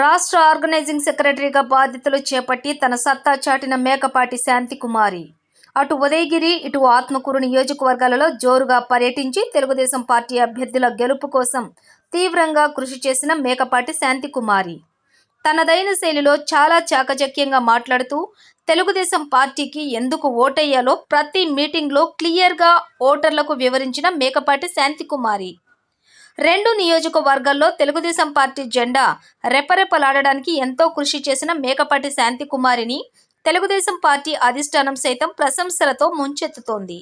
రాష్ట్ర ఆర్గనైజింగ్ సెక్రటరీగా బాధ్యతలు చేపట్టి తన సత్తా చాటిన మేకపాటి శాంతికుమారి. అటు ఉదయగిరి ఇటు ఆత్మకూరు నియోజకవర్గాలలో జోరుగా పర్యటించి తెలుగుదేశం పార్టీ అభ్యర్థుల గెలుపు కోసం తీవ్రంగా కృషి చేసిన మేకపాటి శాంతికుమారి. తనదైన శైలిలో చాలా చాకచక్యంగా మాట్లాడుతూ తెలుగుదేశం పార్టీకి ఎందుకు ఓటయ్యాలో ప్రతి మీటింగ్లో క్లియర్గా ఓటర్లకు వివరించిన మేకపాటి శాంతికుమారి. రెండు నియోజకవర్గాల్లో తెలుగుదేశం పార్టీ జెండా రెపరెపలాడడానికి ఎంతో కృషి చేసిన మేకపాటి శాంతి కుమారిని తెలుగుదేశం పార్టీ అధిష్టానం సైతం ప్రశంసలతో ముంచెత్తుతోంది.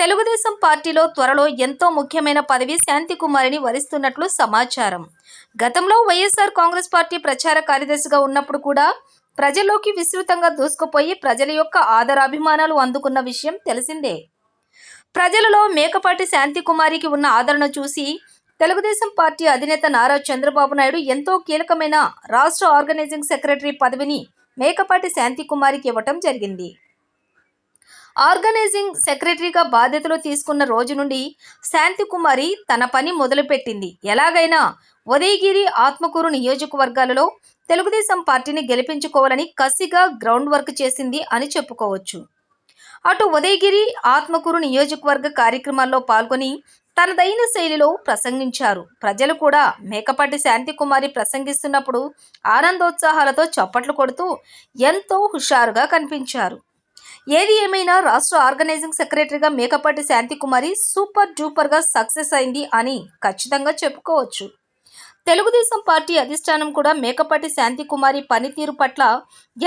తెలుగుదేశం పార్టీలో త్వరలో ఎంతో ముఖ్యమైన పదవి శాంతి కుమారిని వరిస్తున్నట్లు సమాచారం. గతంలో వైఎస్ఆర్ కాంగ్రెస్ పార్టీ ప్రచార కార్యదర్శిగా ఉన్నప్పుడు కూడా ప్రజల్లోకి విస్తృతంగా దూసుకుపోయి ప్రజల యొక్క ఆదరాభిమానాలు అందుకున్న విషయం తెలిసిందే. ప్రజలలో మేకపాటి శాంతికుమారికి ఉన్న ఆదరణ చూసి తెలుగుదేశం పార్టీ అధినేత నారా చంద్రబాబు నాయుడు ఎంతో కీలకమైన రాష్ట్ర ఆర్గనైజింగ్ సెక్రటరీ పదవిని మేకపాటి శాంతికుమారికి ఇవ్వటం జరిగింది. ఆర్గనైజింగ్ సెక్రటరీగా బాధ్యతలు తీసుకున్న రోజు నుండి శాంతికుమారి తన పని మొదలుపెట్టింది. ఎలాగైనా ఉదయగిరి ఆత్మకూరు నియోజకవర్గాలలో తెలుగుదేశం పార్టీని గెలిపించుకోవాలని కసిగా గ్రౌండ్ వర్క్ చేసింది అని చెప్పుకోవచ్చు. అటు ఉదయగిరి ఆత్మకూరు నియోజకవర్గ కార్యక్రమాల్లో పాల్గొని తనదైన శైలిలో ప్రసంగించారు. ప్రజలు కూడా మేకపాటి శాంతికుమారి ప్రసంగిస్తున్నప్పుడు ఆనందోత్సాహాలతో చప్పట్లు కొడుతూ ఎంతో హుషారుగా కనిపించారు. ఏది ఏమైనా రాష్ట్ర ఆర్గనైజింగ్ సెక్రటరీగా మేకపాటి శాంతికుమారి సూపర్ డూపర్గా సక్సెస్ అయింది అని ఖచ్చితంగా చెప్పుకోవచ్చు. తెలుగుదేశం పార్టీ అధిష్టానం కూడా మేకపాటి శాంతికుమారి పనితీరు పట్ల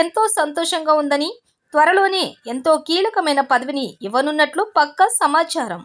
ఎంతో సంతోషంగా ఉందని త్వరలోనే ఎంతో కీలకమైన పదవిని ఇవ్వనున్నట్లు పక్కా సమాచారం.